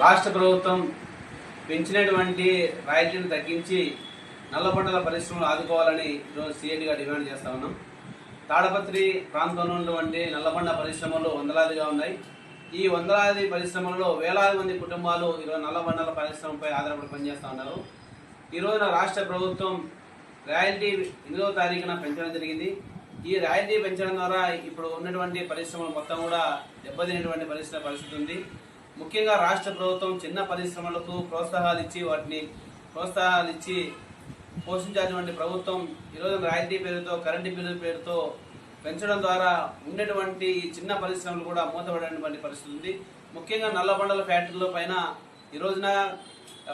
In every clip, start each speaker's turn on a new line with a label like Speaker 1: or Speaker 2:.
Speaker 1: రాష్ట్ర ప్రభుత్వం పెంచినటువంటి రాయితీని తగ్గించి నల్లబండల పరిశ్రమలు ఆదుకోవాలని ఈరోజు సీఎంగా డిమాండ్ చేస్తా ఉన్నాం. తాడపత్రి ప్రాంతంలో ఉన్నటువంటి నల్లబండ పరిశ్రమలు వందలాదిగా ఉన్నాయి. ఈ వందలాది పరిశ్రమలలో వేలాది మంది కుటుంబాలు ఈరోజు నల్లబండల పరిశ్రమపై ఆధారపడి పనిచేస్తూ ఉన్నారు. ఈ రోజున రాష్ట్ర ప్రభుత్వం రాయల్టీ ఎనిమిదవ తారీఖున పెంచడం జరిగింది. ఈ రాయల్టీ పెంచడం ద్వారా ఇప్పుడు ఉన్నటువంటి పరిశ్రమలు మొత్తం కూడా దెబ్బతినటువంటి పరిస్థితి పరిస్థితి ఉంది. ముఖ్యంగా రాష్ట్ర ప్రభుత్వం చిన్న పరిశ్రమలకు ప్రోత్సాహాలు ఇచ్చి వాటిని ప్రోత్సాహాలు ఇచ్చి పోషించాల్సినటువంటి ప్రభుత్వం ఈరోజు రాయల్టీ పేరుతో కరెంటు బిల్లు పేరుతో పెంచడం ద్వారా ఉండేటువంటి ఈ చిన్న పరిశ్రమలు కూడా మూతపడేటువంటి పరిస్థితి ఉంది. ముఖ్యంగా నల్లబండల ఫ్యాక్టరీల పైన ఈ రోజున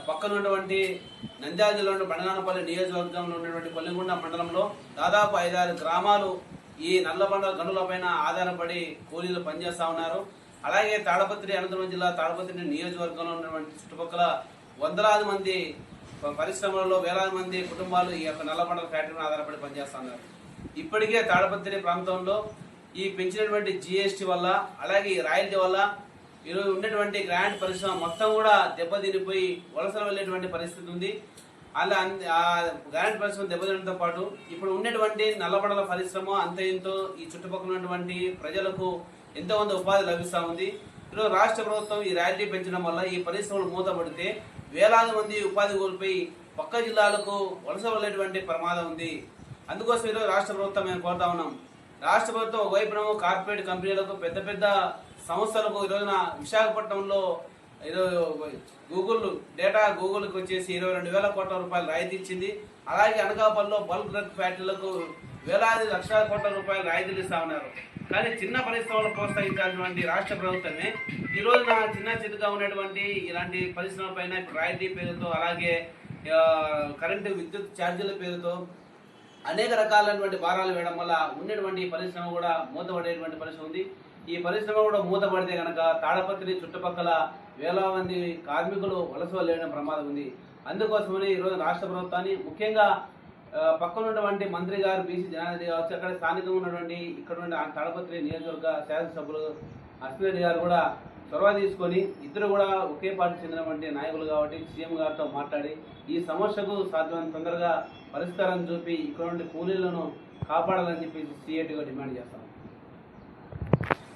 Speaker 1: పక్కన ఉన్నటువంటి నంద్యాల జిల్లాలో బండనానపల్లి నియోజకవర్గంలో ఉన్నటువంటి కొల్లిగొండ మండలంలో దాదాపు ఐదారు గ్రామాలు ఈ నల్లబండ గనుల పైన ఆధారపడి కూలీలు పనిచేస్తా ఉన్నారు. అలాగే తాడపత్రి అనంతపురం జిల్లా తాడపత్రి నియోజకవర్గంలో ఉన్నటువంటి చుట్టుపక్కల వందలాది మంది పరిశ్రమలలో వేలాది మంది కుటుంబాలు ఈ యొక్క నల్లబండల ఫ్యాక్టరీని ఆధారపడి పనిచేస్తున్నారు ఇప్పటికే తాడపత్రి ప్రాంతంలో ఈ పెంచినటువంటి జిఎస్టీ వల్ల అలాగే ఈ రాయల్టీ వల్ల ఈరోజు ఉన్నటువంటి గ్రాండ్ పరిశ్రమ మొత్తం కూడా దెబ్బతినిపోయి వలసలు వెళ్ళేటువంటి పరిస్థితి ఉంది. అలా ఆ గ్రాండ్ పరిశ్రమ దెబ్బతినడంతో పాటు ఇప్పుడు ఉన్నటువంటి నల్లబడల పరిశ్రమ అంత ఇంతో ఈ చుట్టుపక్కల ఉన్నటువంటి ప్రజలకు ఎంతో ఉపాధి లభిస్తూ ఉంది. ఈరోజు రాష్ట్ర ప్రభుత్వం ఈ రాయల్టీ పెంచడం వల్ల ఈ పరిశ్రమలు మూతపడితే వేలాది మంది ఉపాధి కోల్పోయి పక్క జిల్లాలకు వలస వెళ్ళేటువంటి ప్రమాదం ఉంది. అందుకోసం ఈరోజు రాష్ట్ర ప్రభుత్వం మేము కోరుతా ఉన్నాం. రాష్ట్ర ప్రభుత్వం ఒకవైపునేమో కార్పొరేట్ కంపెనీలకు పెద్ద పెద్ద సంస్థలకు ఈ రోజున విశాఖపట్నంలో ఈరోజు గూగుల్ డేటా గూగుల్కి వచ్చేసి ఇరవై రెండు వేల కోట్ల రూపాయలు రాయితీ ఇచ్చింది. అలాగే అనకాపల్లిలో బల్క్ డ్రగ్ ఫ్యాక్టరీలకు వేలాది లక్షల కోట్ల రూపాయలు రాయితీలు ఇస్తా ఉన్నారు. కానీ చిన్న పరిశ్రమలు ప్రోత్సహించాల్సినటువంటి రాష్ట్ర ప్రభుత్వమే ఈ రోజున చిన్న చిన్నగా ఉన్నటువంటి ఇలాంటి పరిశ్రమల పైన ఇప్పుడు రాయితీ పేరుతో అలాగే కరెంటు విద్యుత్ ఛార్జీల పేరుతో అనేక రకాలైనటువంటి భారాలు వేయడం వల్ల ఉన్నటువంటి పరిశ్రమ కూడా మూతపడేటువంటి పరిశ్రమ ఉంది. ఈ పరిశ్రమ కూడా మూతపడితే కనుక తాడపత్రి చుట్టుపక్కల వేల మంది కార్మికులు వలస లేని ప్రమాదం ఉంది. అందుకోసమని ఈరోజు రాష్ట్ర ప్రభుత్వాన్ని ముఖ్యంగా పక్కన ఉన్నటువంటి మంత్రి గారు బీసీ జనారెడ్డి కావచ్చు అక్కడ స్థానికంగా ఉన్నటువంటి ఇక్కడ ఉన్న తడపత్రి నియోజకవర్గ శాసనసభ్యులు అశ్విరెడ్డి గారు కూడా చొరవ తీసుకొని ఇద్దరు కూడా ఒకే పార్టీ చెందినటువంటి నాయకులు కాబట్టి సీఎం గారితో మాట్లాడి ఈ సమస్యకు సాధ్యమైన తొందరగా పరిష్కారం చూపి ఇక్కడ నుండి కూలీలను కాపాడాలని చెప్పి సిఐటిగా డిమాండ్ చేస్తాం.